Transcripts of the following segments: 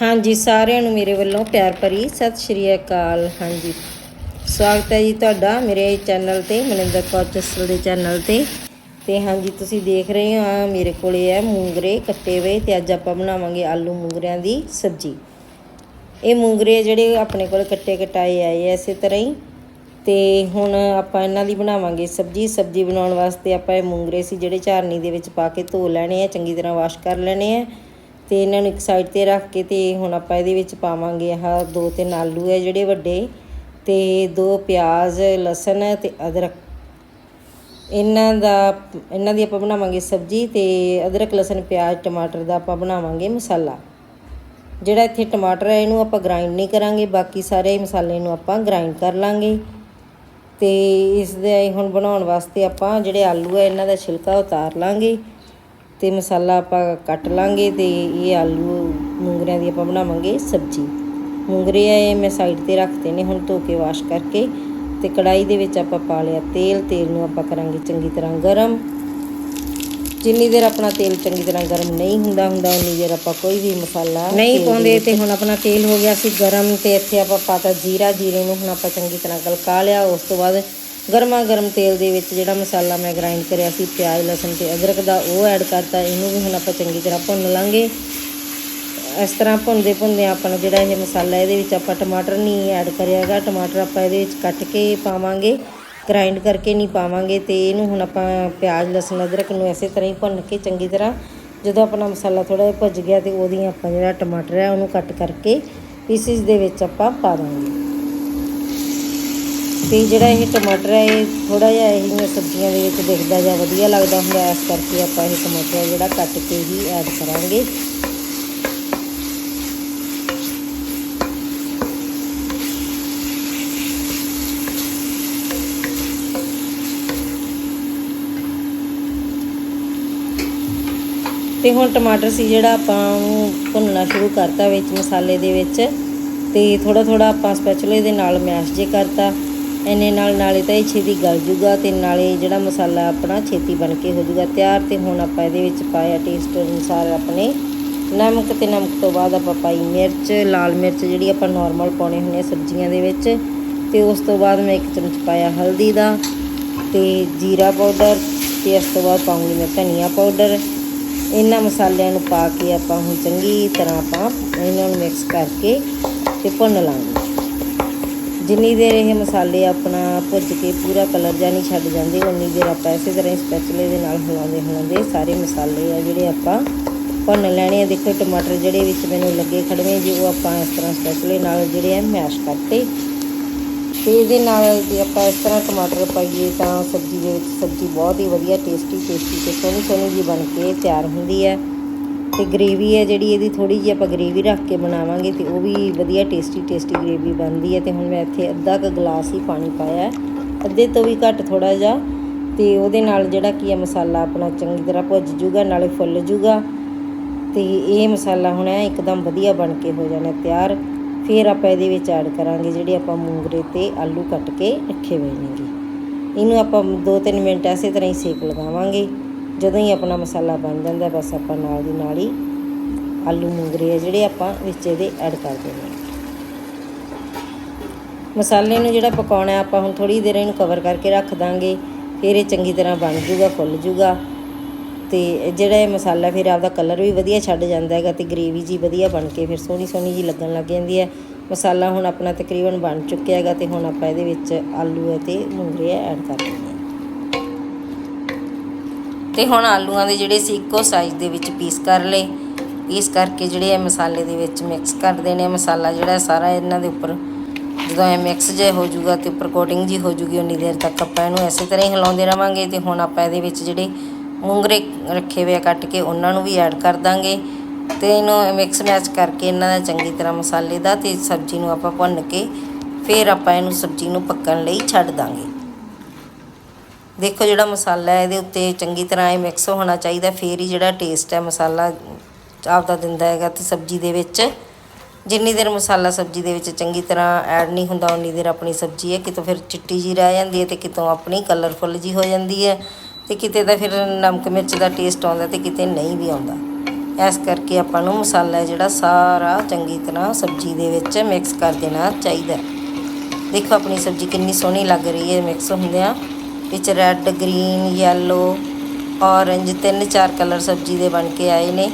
ਹਾਂਜੀ, ਸਾਰਿਆਂ ਨੂੰ ਮੇਰੇ ਵੱਲੋਂ ਪਿਆਰ ਭਰੀ ਸਤਿ ਸ਼੍ਰੀ ਅਕਾਲ। ਹਾਂਜੀ, ਸਵਾਗਤ ਹੈ ਜੀ ਤੁਹਾਡਾ ਮੇਰੇ ਚੈਨਲ ਤੇ, ਮਨਿੰਦਰ ਕੌਰ ਜਸਲ ਦੇ ਚੈਨਲ ਤੇ। ਤੇ ਹਾਂਜੀ, ਤੁਸੀਂ ਦੇਖ ਰਹੇ ਹੋ ਆ, ਮੇਰੇ ਕੋਲੇ ਹੈ ਮੂੰਗਰੇ ਕੱਟੇ ਹੋਏ ਤੇ ਅੱਜ ਆਪਾਂ ਬਣਾਵਾਂਗੇ ਆਲੂ ਮੂੰਗਰਿਆਂ ਦੀ ਸਬਜ਼ੀ। ਇਹ ਮੂੰਗਰੇ ਜਿਹੜੇ ਆਪਣੇ ਕੋਲ ਕੱਟੇ ਕਟਾਏ ਆਏ ਆ ਇਸੇ ਤਰ੍ਹਾਂ ਹੀ। ਤੇ ਹੁਣ ਆਪਾਂ ਇਹਨਾਂ ਦੀ ਬਣਾਵਾਂਗੇ ਸਬਜ਼ੀ। ਸਬਜ਼ੀ ਬਣਾਉਣ ਵਾਸਤੇ ਆਪਾਂ ਇਹ ਮੂੰਗਰੇ ਸੀ ਜਿਹੜੇ ਝਾਰਨੀ ਦੇ ਵਿੱਚ ਪਾ ਕੇ ਧੋ ਲੈਣੇ ਆ, ਚੰਗੀ ਤਰ੍ਹਾਂ ਵਾਸ਼ ਕਰ ਲੈਣੇ ਆ। ਤੇ ਇਹਨਾਂ ਨੂੰ ਇੱਕ ਸਾਈਡ ਤੇ ਰੱਖ ਕੇ ਤੇ ਹੁਣ ਆਪਾਂ ਇਹਦੇ ਵਿੱਚ ਪਾਵਾਂਗੇ ਆਹ ਦੋ ਤਿੰਨ ਆਲੂ ਹੈ ਜਿਹੜੇ ਵੱਡੇ ਤੇ ਦੋ ਪਿਆਜ਼, ਲਸਣ ਤੇ ਅਦਰਕ। ਇਹਨਾਂ ਦਾ, ਇਹਨਾਂ ਦੀ ਆਪਾਂ ਬਣਾਵਾਂਗੇ ਸਬਜ਼ੀ ਤੇ ਅਦਰਕ, ਲਸਣ, ਪਿਆਜ਼, ਟਮਾਟਰ ਦਾ ਆਪਾਂ ਬਣਾਵਾਂਗੇ ਮਸਾਲਾ। ਜਿਹੜਾ ਇੱਥੇ ਟਮਾਟਰ ਹੈ ਇਹਨੂੰ ਆਪਾਂ ਗ੍ਰਾਈਂਡ ਨਹੀਂ ਕਰਾਂਗੇ, ਬਾਕੀ ਸਾਰੇ ਮਸਾਲੇ ਨੂੰ ਆਪਾਂ ਗ੍ਰਾਈਂਡ ਕਰ ਲਾਂਗੇ। ਤੇ ਇਸ ਦੇ ਹੁਣ ਬਣਾਉਣ ਵਾਸਤੇ ਆਪਾਂ ਜਿਹੜੇ ਆਲੂ ਹੈ ਇਹਨਾਂ ਦਾ ਛਿਲਕਾ ਉਤਾਰ ਲਾਂਗੇ। ਤੇ ਮਸਾਲਾ ਆਪਾਂ ਕੱਟ ਲਾਂਗੇ ਤੇ ਇਹ ਆਲੂ ਮੂੰਗਰਿਆਂ ਦੀ ਆਪਾਂ ਬਣਾਵਾਂਗੇ ਸਬਜ਼ੀ। ਮੂੰਗਰੇ ਆ ਇਹ ਮੈਂ ਸਾਈਡ ਤੇ ਰੱਖਤੇ ਨੇ ਹੁਣ ਧੋ ਕੇ ਵਾਸ਼ ਕਰਕੇ ਤੇ ਕੜਾਈ ਦੇ ਵਿੱਚ ਆਪਾਂ ਪਾ ਲਿਆ ਤੇਲ। ਤੇਲ ਨੂੰ ਆਪਾਂ ਕਰਾਂਗੇ ਚੰਗੀ ਤਰ੍ਹਾਂ ਗਰਮ। ਜਿੰਨੀ ਦੇਰ ਆਪਣਾ ਤੇਲ ਚੰਗੀ ਤਰ੍ਹਾਂ ਗਰਮ ਨਹੀਂ ਹੁੰਦਾ ਹੁੰਦਾ ਉਨੀ ਦੇਰ ਆਪਾਂ ਕੋਈ ਵੀ ਮਸਾਲਾ ਨਹੀਂ ਪਾਉਂਦੇ ਤੇ ਹੁਣ ਆਪਣਾ ਤੇਲ ਹੋ ਗਿਆ ਸੀ ਗਰਮ ਤੇ ਇੱਥੇ ਆਪਾਂ ਪਾਤਾ ਜੀਰਾ। ਜੀਰੇ ਨੂੰ ਹੁਣ ਆਪਾਂ ਚੰਗੀ ਤਰ੍ਹਾਂ ਗਲਕਾ ਲਿਆ। ਉਸ ਤੋਂ ਬਾਅਦ ਗਰਮਾ ਗਰਮ ਤੇਲ ਦੇ ਵਿੱਚ ਜਿਹੜਾ ਮਸਾਲਾ ਮੈਂ ਗ੍ਰਾਈਂਡ ਕਰਿਆ ਸੀ, ਪਿਆਜ਼, ਲਸਣ ਤੇ ਅਦਰਕ ਦਾ ਉਹ ਐਡ ਕਰਤਾ, ਇਹਨੂੰ ਵੀ ਹੁਣ ਆਪਾਂ ਚੰਗੀ ਤਰ੍ਹਾਂ ਭੁੰਨ ਲਾਂਗੇ। ਇਸ ਤਰ੍ਹਾਂ ਭੁੰਨਦੇ ਭੁੰਨਦੇ ਆਪਣਾ ਜਿਹੜਾ ਇਹ ਮਸਾਲਾ, ਇਹਦੇ ਵਿੱਚ ਆਪਾਂ ਟਮਾਟਰ ਨਹੀਂ ਐਡ ਕਰਿਆ ਹੈਗਾ। ਟਮਾਟਰ ਆਪਾਂ ਇਹਦੇ ਵਿੱਚ ਕੱਟ ਕੇ ਪਾਵਾਂਗੇ ਗ੍ਰਾਈਂਡ ਕਰਕੇ ਨਹੀਂ ਪਾਵਾਂਗੇ ਤੇ ਇਹਨੂੰ ਹੁਣ ਆਪਾਂ ਪਿਆਜ਼, ਲਸਣ, ਅਦਰਕ ਨੂੰ ਐਸੇ ਤਰ੍ਹਾਂ ਹੀ ਭੁੰਨ ਕੇ ਚੰਗੀ ਤਰ੍ਹਾਂ ਜਦੋਂ ਆਪਣਾ ਮਸਾਲਾ ਥੋੜਾ ਜਿਹਾ ਭੁੱਜ ਗਿਆ ਤੇ ਉਹਦੀਆਂ ਆਪਾਂ ਜਿਹੜਾ ਟਮਾਟਰ ਹੈ ਉਹਨੂੰ ਕੱਟ ਕਰਕੇ ਪੀਸਿਸ ਦੇ ਵਿੱਚ ਆਪਾਂ ਪਾ ਦਾਂਗੇ। ਤੇ ਜਿਹੜਾ ਇਹ ਟਮਾਟਰ ਹੈ, ਇਹ ਥੋੜਾ ਜਿਹਾ ਇਹ ਸਬਜ਼ੀਆਂ ਦੇ ਵਿੱਚ ਦਿਖਦਾ ਜਾਂ ਵਧੀਆ ਲੱਗਦਾ ਹੁੰਦਾ, ਇਸ ਕਰਕੇ ਆਪਾਂ ਇਹ ਟਮਾਟਰ ਜਿਹੜਾ ਕੱਟ ਕੇ ਹੀ ਐਡ ਕਰਾਂਗੇ। ਤੇ ਹੁਣ ਟਮਾਟਰ ਸੀ ਜਿਹੜਾ ਆਪਾਂ ਉਹਨੂੰ ਭੁੰਨਣਾ ਸ਼ੁਰੂ ਕਰਤਾ ਵਿੱਚ ਮਸਾਲੇ ਦੇ ਵਿੱਚ, ਤੇ ਥੋੜਾ ਥੋੜਾ ਆਪਾਂ ਸਪੈਚੂਲੇ ਦੇ ਨਾਲ ਮੈਸ਼ ਜੇ ਕਰਤਾ। ਇਹਨੇ ਨਾਲ ਨਾਲੇ ਤਾਂ ਇਹ ਛੇਤੀ ਗਲ ਜੂਗਾ ਤੇ ਨਾਲੇ ਜਿਹੜਾ ਮਸਾਲਾ ਆਪਣਾ ਛੇਤੀ ਬਣ ਕੇ ਹੋ ਜੂਗਾ ਤਿਆਰ ਤੇ ਹੁਣ ਆਪਾਂ ਇਹਦੇ ਵਿੱਚ ਪਾਇਆ ਟੇਸਟ ਅਨੁਸਾਰ ਆਪਣੇ ਨਮਕ ਤੇ ਨਮਕ ਤੋਂ ਬਾਅਦ ਆਪਾਂ ਪਾਈ ਮਿਰਚ, ਲਾਲ ਮਿਰਚ ਜਿਹੜੀ ਆਪਾਂ ਨਾਰਮਲ ਪਾਉਣੇ ਹੁੰਦੇ ਆ ਸਬਜ਼ੀਆਂ ਦੇ ਵਿੱਚ ਤੇ ਉਸ ਤੋਂ ਬਾਅਦ ਮੈਂ ਇੱਕ ਚਮਚ ਪਾਇਆ ਹਲਦੀ ਦਾ ਤੇ ਜੀਰਾ ਪਾਊਡਰ ਤੇ ਇਸ ਤੋਂ ਬਾਅਦ ਪਾਉਂਗੀ ਮੈਂ ਧਨੀਆ ਪਾਊਡਰ ਇਹਨਾਂ ਮਸਾਲਿਆਂ ਨੂੰ ਪਾ ਕੇ ਆਪਾਂ ਹੁਣ ਚੰਗੀ ਤਰ੍ਹਾਂ ਆਪਾਂ ਇਹਨਾਂ ਨੂੰ ਮਿਕਸ ਕਰਕੇ ਤੇ ਭੁੰਨ ਲਾਂਗੇ। ਜਿੰਨੀ ਦੇਰ ਇਹ ਮਸਾਲੇ ਆਪਣਾ ਭੁੱਜ ਕੇ ਪੂਰਾ ਕਲਰ ਜਾਂ ਨਹੀਂ ਛੱਡ ਜਾਂਦੇ, ਉਨੀ ਦੇਰ ਆਪਾਂ ਇਸੇ ਤਰ੍ਹਾਂ ਹੀ ਸਪੈਚਲੇ ਦੇ ਨਾਲ ਹਿਲਾਉਂਦੇ ਹਿਲਾਉਂਦੇ ਸਾਰੇ ਮਸਾਲੇ ਆ ਜਿਹੜੇ ਆਪਾਂ ਭੁੰਨ ਲੈਣੇ ਆ। ਦੇਖੋ ਟਮਾਟਰ ਜਿਹੜੇ ਵਿੱਚ ਮੈਨੂੰ ਲੱਗੇ ਖੜਵੇਂ ਜੀ, ਉਹ ਆਪਾਂ ਇਸ ਤਰ੍ਹਾਂ ਸਪੈਚਲੇ ਨਾਲ ਜਿਹੜੇ ਆ ਮੈਸ਼ ਕਰਤੇ। ਤੇ ਇਹਦੇ ਨਾਲ ਜੇ ਆਪਾਂ ਇਸ ਤਰ੍ਹਾਂ ਟਮਾਟਰ ਪਾਈਏ ਤਾਂ ਸਬਜ਼ੀ ਦੇ ਵਿੱਚ ਸਬਜ਼ੀ ਬਹੁਤ ਹੀ ਵਧੀਆ ਟੇਸਟੀ ਟੇਸਟੀ ਤੇ ਸੋਹਣੀ ਸੋਹਣੀ ਜੀ ਬਣ ਕੇ ਤਿਆਰ ਹੁੰਦੀ ਹੈ। ਤੇ ਗ੍ਰੇਵੀ ਹੈ ਜਿਹੜੀ ਇਹਦੀ ਥੋੜੀ ਜਿਹੀ ਆਪਾਂ ਗ੍ਰੇਵੀ ਰੱਖ ਕੇ ਬਣਾਵਾਂਗੇ ਤੇ ਉਹ ਵੀ ਵਧੀਆ ਟੇਸਟੀ ਟੇਸਟੀ ਗ੍ਰੇਵੀ ਬਣਦੀ ਹੈ ਤੇ ਹੁਣ ਮੈਂ ਇੱਥੇ ਅੱਧਾ ਕੁ ਗਲਾਸ ਹੀ ਪਾਣੀ ਪਾਇਆ ਅੱਧੇ ਤੋਂ ਵੀ ਘੱਟ ਥੋੜਾ ਜਿਹਾ ਤੇ ਉਹਦੇ ਨਾਲ ਜਿਹੜਾ ਕੀ ਹੈ ਮਸਾਲਾ ਆਪਣਾ ਚੰਗੀ ਤਰ੍ਹਾਂ ਭੁੱਜ ਜੂਗਾ, ਨਾਲੇ ਫੁੱਲ ਜੂਗਾ ਤੇ ਇਹ ਮਸਾਲਾ ਹੁਣ ਹੈ ਇੱਕਦਮ ਵਧੀਆ ਬਣ ਕੇ ਹੋ ਜਾਣਾ ਤਿਆਰ। ਫਿਰ ਆਪਾਂ ਇਹਦੇ ਵਿੱਚ ਐਡ ਕਰਾਂਗੇ ਜਿਹੜੇ ਆਪਾਂ ਮੂੰਗਰੇ ਤੇ ਆਲੂ ਕੱਟ ਕੇ ਰੱਖੇ ਹੋਏ ਨੇਗੇ। ਇਹਨੂੰ ਆਪਾਂ 2-3 ਮਿੰਟ ਐਸੇ ਤਰ੍ਹਾਂ ਹੀ ਸੇਕ ਲਗਾਵਾਂਗੇ। ਜਦੋਂ ਹੀ ਆਪਣਾ ਮਸਾਲਾ ਬਣ ਜਾਂਦਾ, ਬਸ ਆਪਾਂ ਨਾਲ ਦੀ ਨਾਲ ਹੀ ਆਲੂ ਮੂੰਗਰੇ ਆ ਜਿਹੜੇ ਆਪਾਂ ਵਿੱਚ ਇਹਦੇ ਐਡ ਕਰ ਦੇਣੇ ਮਸਾਲੇ ਨੂੰ ਜਿਹੜਾ ਪਕਾਉਣਾ ਆਪਾਂ ਹੁਣ ਥੋੜੀ ਦੇਰ ਇਹਨੂੰ ਕਵਰ ਕਰਕੇ ਰੱਖ ਦਾਂਗੇ, ਫਿਰ ਇਹ ਚੰਗੀ ਤਰ੍ਹਾਂ ਬਣ ਜੂਗਾ, ਫੁੱਲ ਜੂਗਾ ਤੇ ਜਿਹੜਾ ਇਹ ਮਸਾਲਾ ਫਿਰ ਆਪਦਾ ਕਲਰ ਵੀ ਵਧੀਆ ਛੱਡ ਜਾਂਦਾ ਹੈਗਾ ਤੇ ਗ੍ਰੇਵੀ ਜੀ ਵਧੀਆ ਬਣ ਕੇ ਫਿਰ ਸੋਹਣੀ ਸੋਹਣੀ ਜੀ ਲੱਗਣ ਲੱਗ ਜਾਂਦੀ ਹੈ। ਮਸਾਲਾ ਹੁਣ ਆਪਣਾ ਤਕਰੀਬਨ ਬਣ ਚੁੱਕਿਆ ਹੈਗਾ ਤੇ ਹੁਣ ਆਪਾਂ ਇਹਦੇ ਵਿੱਚ ਆਲੂ ਅਤੇ ਮੂੰਗਰੇ ਐਡ ਕਰ ਦਿੰਦੇ ਹਾਂ। ਤੇ ਹੁਣ ਆਲੂਆਂ ਦੇ ਜਿਹੜੇ ਸੀ, ਇੱਕੋ ਸਾਈਜ਼ ਦੇ ਵਿੱਚ ਪੀਸ ਕਰ ਲਏ। ਪੀਸ ਕਰਕੇ ਜਿਹੜੇ ਇਹ ਮਸਾਲੇ ਦੇ ਵਿੱਚ ਮਿਕਸ ਕਰ ਦੇਣੇ ਮਸਾਲਾ ਜਿਹੜਾ ਸਾਰਾ ਇਹਨਾਂ ਦੇ ਉੱਪਰ ਜਦੋਂ ਇਹ ਮਿਕਸ ਜੇ ਹੋ ਜਾਊਗਾ ਤੇ ਉੱਪਰ ਕੋਟਿੰਗ ਜੀ ਹੋ ਜੂਗੀ, ਉਨੀ ਦੇਰ ਤੱਕ ਆਪਾਂ ਇਹਨੂੰ ਇਸੇ ਤਰ੍ਹਾਂ ਹੀ ਹਿਲਾਉਂਦੇ ਰਵਾਂਗੇ ਤੇ ਹੁਣ ਆਪਾਂ ਇਹਦੇ ਵਿੱਚ ਜਿਹੜੇ ਮੂੰਗਰੇ ਰੱਖੇ ਹੋਏ ਆ ਕੱਟ ਕੇ, ਉਹਨਾਂ ਨੂੰ ਵੀ ਐਡ ਕਰ ਦਾਂਗੇ। ਤੇ ਇਹਨੂੰ ਮਿਕਸ ਮੈਚ ਕਰਕੇ ਇਹਨਾਂ ਦਾ ਚੰਗੀ ਤਰ੍ਹਾਂ ਮਸਾਲੇ ਦਾ ਤੇ ਸਬਜ਼ੀ ਨੂੰ ਆਪਾਂ ਭੁੰਨ ਕੇ, ਫਿਰ ਆਪਾਂ ਇਹਨੂੰ ਸਬਜ਼ੀ ਨੂੰ ਪੱਕਣ ਲਈ ਛੱਡ ਦਾਂਗੇ। ਦੇਖੋ ਜਿਹੜਾ ਮਸਾਲਾ ਹੈ, ਇਹਦੇ ਉੱਤੇ ਚੰਗੀ ਤਰ੍ਹਾਂ ਇਹ ਮਿਕਸ ਹੋਣਾ ਚਾਹੀਦਾ, ਫੇਰ ਹੀ ਜਿਹੜਾ ਟੇਸਟ ਹੈ ਮਸਾਲਾ ਆਪਦਾ ਦਿੰਦਾ ਹੈਗਾ ਤੇ ਸਬਜ਼ੀ ਦੇ ਵਿੱਚ। ਜਿੰਨੀ ਦੇਰ ਮਸਾਲਾ ਸਬਜ਼ੀ ਦੇ ਵਿੱਚ ਚੰਗੀ ਤਰ੍ਹਾਂ ਐਡ ਨਹੀਂ ਹੁੰਦਾ, ਉਨੀ ਦੇਰ ਆਪਣੀ ਸਬਜ਼ੀ ਹੈ, ਕਿਤੋਂ ਫਿਰ ਚਿੱਟੀ ਜੀ ਰਹਿ ਜਾਂਦੀ ਹੈ ਤੇ ਕਿਤੋਂ ਆਪਣੀ ਕਲਰਫੁੱਲ ਜੀ ਹੋ ਜਾਂਦੀ ਹੈ ਤੇ ਕਿਤੇ ਤਾਂ ਫਿਰ ਨਮਕ ਮਿਰਚ ਦਾ ਟੇਸਟ ਆਉਂਦਾ ਤੇ ਕਿਤੇ ਨਹੀਂ ਵੀ ਆਉਂਦਾ। ਇਸ ਕਰਕੇ ਆਪਾਂ ਨੂੰ ਮਸਾਲਾ ਜਿਹੜਾ ਸਾਰਾ ਚੰਗੀ ਤਰ੍ਹਾਂ ਸਬਜ਼ੀ ਦੇ ਵਿੱਚ ਮਿਕਸ ਕਰ ਦੇਣਾ ਚਾਹੀਦਾ। ਦੇਖੋ ਆਪਣੀ ਸਬਜ਼ੀ ਕਿੰਨੀ ਸੋਹਣੀ ਲੱਗ ਰਹੀ ਹੈ ਮਿਕਸ ਹੁੰਦਿਆਂ। ਵਿੱਚ ਰੈੱਡ, ਗ੍ਰੀਨ ਯੈਲੋ ਔਰੰਜ ਤਿੰਨ ਚਾਰ ਕਲਰ ਸਬਜ਼ੀ ਦੇ ਬਣ ਕੇ ਆਏ ਨੇ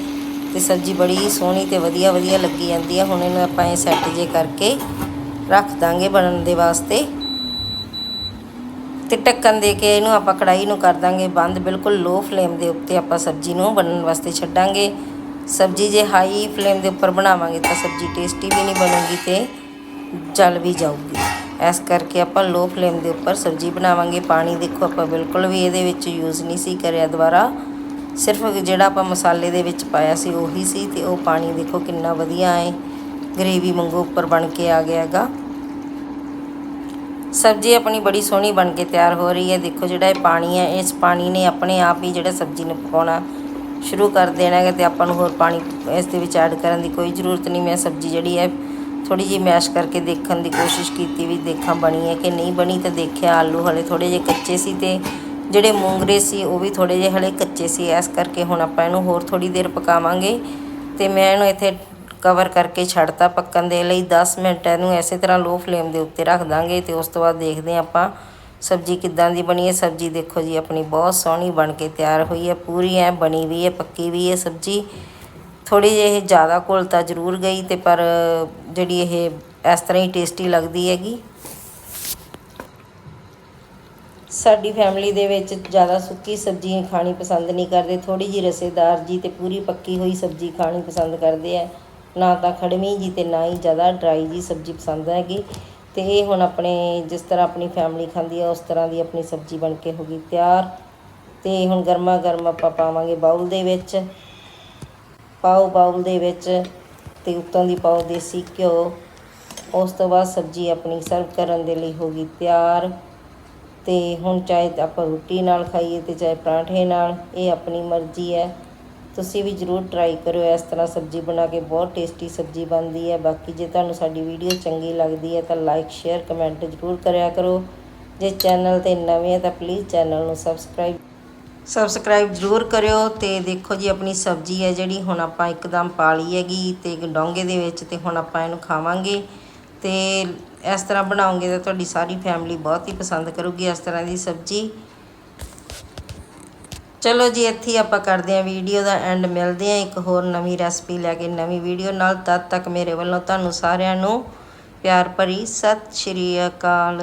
ਤੇ ਸਬਜ਼ੀ ਬੜੀ ਸੋਹਣੀ ਤੇ ਵਧੀਆ ਵਧੀਆ ਲੱਗੀ ਜਾਂਦੀ ਹੈ ਹੁਣ ਇਹਨੂੰ ਆਪਾਂ ਇਹ ਸੈੱਟ ਜੇ ਕਰਕੇ ਰੱਖ ਦਾਂਗੇ ਬਣਨ ਦੇ ਵਾਸਤੇ। ਤੇ ਢੱਕਣ ਦੇ ਕੇ ਇਹਨੂੰ ਆਪਾਂ ਕੜਾਈ ਨੂੰ ਕਰ ਦਾਂਗੇ ਬੰਦ। ਬਿਲਕੁਲ ਲੋ ਫਲੇਮ ਦੇ ਉੱਤੇ ਆਪਾਂ ਸਬਜ਼ੀ ਨੂੰ ਬਣਨ ਵਾਸਤੇ ਛੱਡਾਂਗੇ। ਸਬਜ਼ੀ ਜੇ ਹਾਈ ਫਲੇਮ ਦੇ ਉੱਪਰ ਬਣਾਵਾਂਗੇ ਤਾਂ ਸਬਜ਼ੀ ਟੇਸਟੀ ਵੀ ਨਹੀਂ ਬਣੂਗੀ ਤੇ ਜਲ ਵੀ ਜਾਊਗੀ। ਇਸ ਕਰਕੇ ਆਪਾਂ ਲੋ ਫਲੇਮ ਦੇ ਉੱਪਰ ਸਬਜ਼ੀ ਬਣਾਵਾਂਗੇ। ਪਾਣੀ ਦੇਖੋ ਆਪਾਂ ਬਿਲਕੁਲ ਵੀ ਇਹਦੇ ਵਿੱਚ ਯੂਜ਼ ਨਹੀਂ ਸੀ ਕਰਿਆ ਦੁਬਾਰਾ। ਸਿਰਫ ਜਿਹੜਾ ਆਪਾਂ ਮਸਾਲੇ ਦੇ ਵਿੱਚ ਪਾਇਆ ਸੀ ਉਹੀ ਸੀ ਤੇ ਉਹ ਪਾਣੀ ਦੇਖੋ ਕਿੰਨਾ ਵਧੀਆ ਹੈ ਗਰੇਵੀ ਵਾਂਗੂ ਉੱਪਰ ਬਣ ਕੇ ਆ ਗਿਆ ਹੈਗਾ। ਸਬਜ਼ੀ ਆਪਣੀ ਬੜੀ ਸੋਹਣੀ ਬਣ ਕੇ ਤਿਆਰ ਹੋ ਰਹੀ ਹੈ। ਦੇਖੋ ਜਿਹੜਾ ਇਹ ਪਾਣੀ ਹੈ, ਇਸ ਪਾਣੀ ਨੇ ਆਪਣੇ ਆਪ ਹੀ ਜਿਹੜਾ ਸਬਜ਼ੀ ਨੂੰ ਪਕਾਉਣਾ ਸ਼ੁਰੂ ਕਰ ਦੇਣਾ ਹੈ ਤੇ ਆਪਾਂ ਨੂੰ ਹੋਰ ਪਾਣੀ ਇਸ ਦੇ ਵਿੱਚ ਐਡ ਕਰਨ ਦੀ ਕੋਈ ਜ਼ਰੂਰਤ ਨਹੀਂ। ਮੈਂ ਸਬਜ਼ੀ ਜਿਹੜੀ ਹੈ ਥੋੜੀ ਜਿਹੀ ਮੈਸ਼ ਕਰਕੇ ਦੇਖਣ ਦੀ ਕੋਸ਼ਿਸ਼ ਕੀਤੀ ਵੀ ਦੇਖਾਂ ਬਣੀ ਹੈ ਕਿ ਨਹੀਂ ਬਣੀ ਤਾਂ ਦੇਖਿਆ ਆਲੂ ਹਲੇ ਥੋੜੇ ਜਿਹੇ ਕੱਚੇ ਸੀ ਤੇ ਜਿਹੜੇ ਮੂੰਗਰੇ ਸੀ ਉਹ ਵੀ ਥੋੜੇ ਜਿਹੇ ਹਲੇ ਕੱਚੇ ਸੀ। ਇਸ ਕਰਕੇ ਹੁਣ ਆਪਾਂ ਇਹਨੂੰ ਹੋਰ ਥੋੜੀ ਦੇਰ ਪਕਾਵਾਂਗੇ ਤੇ ਮੈਂ ਇਹਨੂੰ ਇੱਥੇ ਕਵਰ ਕਰਕੇ ਛੱਡਤਾ ਪੱਕਣ ਦੇ ਲਈ। 10 ਮਿੰਟ ਇਹਨੂੰ ਐਸੇ ਤਰ੍ਹਾਂ ਲੋ ਫਲੇਮ ਦੇ ਉੱਤੇ ਰੱਖ ਦਾਂਗੇ ਤੇ ਉਸ ਤੋਂ ਬਾਅਦ ਦੇਖਦੇ ਹਾਂ ਆਪਾਂ ਸਬਜ਼ੀ ਕਿੱਦਾਂ ਦੀ ਬਣੀ ਹੈ। ਸਬਜ਼ੀ ਦੇਖੋ ਜੀ ਆਪਣੀ ਬਹੁਤ ਸੋਹਣੀ ਬਣ ਕੇ ਤਿਆਰ ਹੋਈ ਹੈ। ਪੂਰੀ ਐ ਬਣੀ ਵੀ ਹੈ, ਪੱਕੀ ਵੀ ਹੈ ਸਬਜ਼ੀ। ਥੋੜ੍ਹੀ ਜਿਹੀ ਇਹ ਜ਼ਿਆਦਾ ਘੁਲ ਤਾਂ ਜ਼ਰੂਰ ਗਈ ਤੇ ਪਰ ਜਿਹੜੀ ਇਹ ਇਸ ਤਰ੍ਹਾਂ ਹੀ ਟੇਸਟੀ ਲੱਗਦੀ ਹੈਗੀ। ਸਾਡੀ ਫੈਮਿਲੀ ਦੇ ਵਿੱਚ ਜ਼ਿਆਦਾ ਸੁੱਕੀ ਸਬਜ਼ੀ ਖਾਣੀ ਪਸੰਦ ਨਹੀਂ ਕਰਦੇ ਥੋੜੀ ਜਿਹੀ ਰਸੇਦਾਰ ਜੀ ਤੇ ਪੂਰੀ ਪੱਕੀ ਹੋਈ ਸਬਜ਼ੀ ਖਾਣੀ ਪਸੰਦ ਕਰਦੇ ਆ। ਨਾ ਤਾਂ ਖੜਵੀਂ ਜੀ ਤੇ ਨਾ ਹੀ ਜ਼ਿਆਦਾ ਡਰਾਈ ਜੀ ਸਬਜ਼ੀ ਪਸੰਦ ਹੈਗੀ ਤੇ ਇਹ ਹੁਣ ਆਪਣੇ ਜਿਸ ਤਰ੍ਹਾਂ ਆਪਣੀ ਫੈਮਿਲੀ ਖਾਂਦੀ ਆ, ਉਸ ਤਰ੍ਹਾਂ ਦੀ ਆਪਣੀ ਸਬਜ਼ੀ ਬਣ ਕੇ ਹੋ ਗਈ ਤਿਆਰ। ਤੇ ਹੁਣ ਗਰਮਾ ਗਰਮ ਆਪਾਂ ਪਾਵਾਂਗੇ ਬਾਉਲ ਦੇ ਵਿੱਚ। ਪਾਓ ਬਾਉਲ ਦੇ ਵਿੱਚ ਤੇ ਉੱਤੋਂ ਦੀ ਪਾਓ ਦੇਸੀ ਘਿਓ। ਉਸ ਤੋਂ ਬਾਅਦ ਸਬਜ਼ੀ ਆਪਣੀ ਸਰਵ ਕਰਨ ਦੇ ਲਈ ਹੋ ਗਈ ਤਿਆਰ। ਤੇ ਹੁਣ ਚਾਹੇ ਆਪਾਂ ਰੋਟੀ ਨਾਲ ਖਾਈਏ ਤੇ ਚਾਹੇ ਪਰਾਂਠੇ ਨਾਲ, ਇਹ ਆਪਣੀ ਮਰਜ਼ੀ ਹੈ। ਤੁਸੀਂ ਵੀ ਜ਼ਰੂਰ ਟਰਾਈ ਕਰਿਓ, ਇਸ ਤਰ੍ਹਾਂ ਸਬਜ਼ੀ ਬਣਾ ਕੇ ਬਹੁਤ ਟੇਸਟੀ ਸਬਜ਼ੀ ਬਣਦੀ ਹੈ। ਬਾਕੀ ਜੇ ਤੁਹਾਨੂੰ ਸਾਡੀ ਵੀਡੀਓ ਚੰਗੀ ਲੱਗਦੀ ਹੈ ਤਾਂ ਲਾਈਕ ਸ਼ੇਅਰ ਕਮੈਂਟ ਜ਼ਰੂਰ ਕਰਿਆ ਕਰੋ। ਜੇ ਚੈਨਲ ਤੇ ਨਵੇਂ ਹੈ ਤਾਂ ਪਲੀਜ਼ ਚੈਨਲ ਨੂੰ ਸਬਸਕ੍ਰਾਈਬ ਸਬਸਕ੍ਰਾਈਬ ਜ਼ਰੂਰ ਕਰਿਓ ਤੇ ਦੇਖੋ ਜੀ, ਆਪਣੀ ਸਬਜ਼ੀ ਹੈ ਜਿਹੜੀ ਹੁਣ ਆਪਾਂ ਇੱਕਦਮ ਪਾ ਲਈ ਹੈਗੀ ਤੇ ਡੋਂਗੇ ਦੇ ਵਿੱਚ ਤੇ ਹੁਣ ਆਪਾਂ ਇਹਨੂੰ ਖਾਵਾਂਗੇ। ਤੇ ਇਸ ਤਰ੍ਹਾਂ ਬਣਾਉਂਗੇ ਤਾਂ ਤੁਹਾਡੀ ਸਾਰੀ ਫੈਮਿਲੀ ਬਹੁਤ ਹੀ ਪਸੰਦ ਕਰੂਗੀ ਇਸ ਤਰ੍ਹਾਂ ਦੀ ਸਬਜ਼ੀ। ਚਲੋ ਜੀ, ਇੱਥੇ ਆਪਾਂ ਕਰਦੇ ਹਾਂ ਵੀਡੀਓ ਦਾ ਐਂਡ ਮਿਲਦੇ ਹਾਂ ਇੱਕ ਹੋਰ ਨਵੀਂ ਰੈਸਪੀ ਲੈ ਕੇ ਨਵੀਂ ਵੀਡੀਓ ਨਾਲ। ਤਦ ਤੱਕ ਮੇਰੇ ਵੱਲੋਂ ਤੁਹਾਨੂੰ ਸਾਰਿਆਂ ਨੂੰ ਪਿਆਰ ਭਰੀ ਸਤਿ ਸ਼੍ਰੀ ਅਕਾਲ।